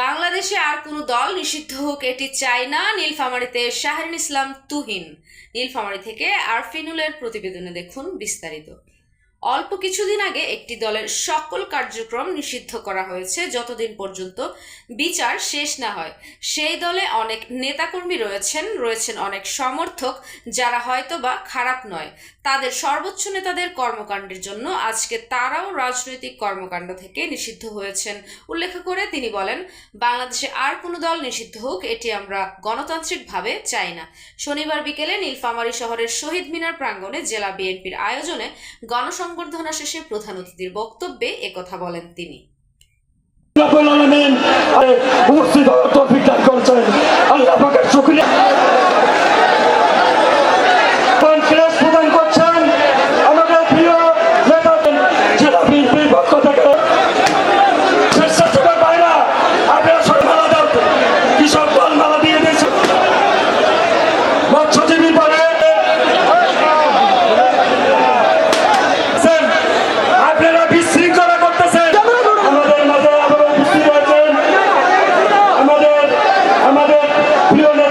বাংলাদেশে আর কোনো দল নিষিদ্ধ হোক, এটি চায় না নীলফামারিতে শাহরিন ইসলাম তুহিন। নীলফামারি থেকে আরফিনুলের প্রতিবেদনে দেখুন বিস্তারিত। অল্প কিছুদিন আগে একটি দলের সকল কার্যক্রম নিষিদ্ধ করা হয়েছে, যতদিন পর্যন্ত বিচার শেষ না হয়। সেই দলে অনেক নেতাকর্মী রয়েছেন রয়েছেন অনেক সমর্থক যারা হয়তো বা খারাপ নয়। তাদের সর্বোচ্চ নেতাদের কর্মকাণ্ডের জন্য আজকে তারাও রাজনৈতিক কর্মকাণ্ড থেকে নিষিদ্ধ হয়েছেন। উল্লেখ করে তিনি বলেন, বাংলাদেশে আর কোনো দল নিষিদ্ধ হোক, এটি আমরা গণতান্ত্রিকভাবে চাই না। শনিবার বিকেলে নীলফামারী শহরের শহীদ মিনার প্রাঙ্গণে জেলা বিএনপির আয়োজনে গণসংবর্ধনা শেষে প্রধান অতিথির বক্তব্যে একথা বলেন তিনি। প্রিয়